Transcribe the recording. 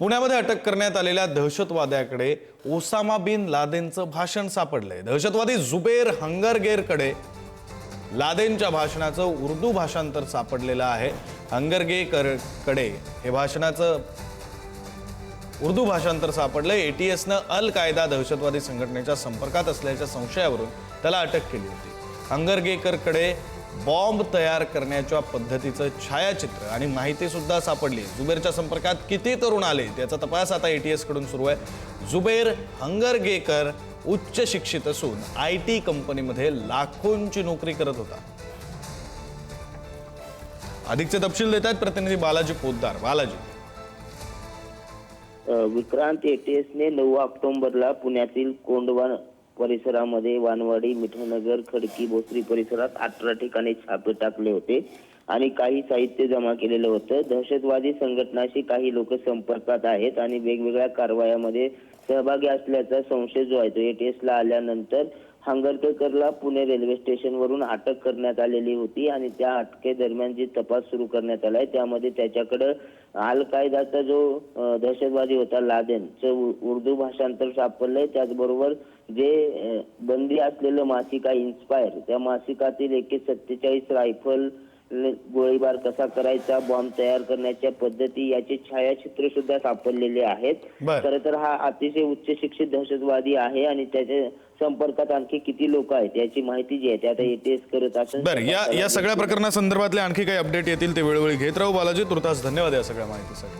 पुण्यामध्ये अटक करण्यात आलेल्या दहशतवाद्याकडे ओसामा बिन लादेनचं भाषण सापडलंय. दहशतवादी जुबेर हंगरगेरकडे लादेनच्या भाषणाचं उर्दू भाषांतर सापडलेलं आहे. हंगरगेकरकडे हे भाषणाचं उर्दू भाषांतर सापडलंय. एटीएसनं अल कायदा दहशतवादी संघटनेच्या संपर्कात असल्याच्या संशयावरून त्याला अटक केली होती. हंगरगेकरकडे बॉम्ब तयार करण्याच्या पद्धतीचं छायाचित्र आणि माहितीसुद्धा सापडली. जुबेरच्या संपर्कात किती तरुण आले? त्याचा तपास आता ए टी एसकडून सुरू आहे. जुबेर हंगरगेकर उच्च शिक्षित असून आय टी कंपनीमध्ये लाखोंची नोकरी करत होता. अधिकचे तपशील देतात प्रतिनिधी बालाजी पोद्दार बालाजी. विक्रांत एटीएसने नऊ ऑक्टोबरला पुण्यातील कोंडवा परिसरामध्ये वानवाडी मिठानगर खडकी भोसरी परिसरात अठरा ठिकाणी छापे टाकले होते आणि काही साहित्य जमा केलेलं होतं. दहशतवादी संघटनाशी काही लोक संपर्कात आहेत आणि वेगवेगळ्या कारवायामध्ये सहभागी असल्याचा संशय जो आहे तो एटीएसला आल्यानंतर हंगरकरला पुणे रेल्वे स्टेशनवरून अटक करण्यात आलेली होती आणि त्या अटकेदरम्यान जी तपास सुरू करण्यात आलाय त्यामध्ये त्याच्याकडं अल कायदाचा जो दहशतवादी होता लादेन उ- उर्दू भाषांतर सापडलंय. त्याचबरोबर जे बंदी असलेलं मासिक आहे इन्स्पायर त्या मासिकातील एके सत्तेचाळीस रायफल गोळीबार कसा करायचा बॉम्ब तयार करण्याच्या पद्धती याचे छायाचित्र सुद्धा सापडलेले आहेत. खरं तर हा अतिशय उच्च शिक्षित दहशतवादी आहे आणि त्याच्या संपर्कात आणखी किती लोक आहेत याची माहिती जी आहे ते आता एटीएस करत असेल. बरं या या सगळ्या प्रकरणासंदर्भातले आणखी काही अपडेट येतील ते वेळोवेळी घेत राहू. बालाजी तुर्तास धन्यवाद या सगळ्या माहितीसाठी.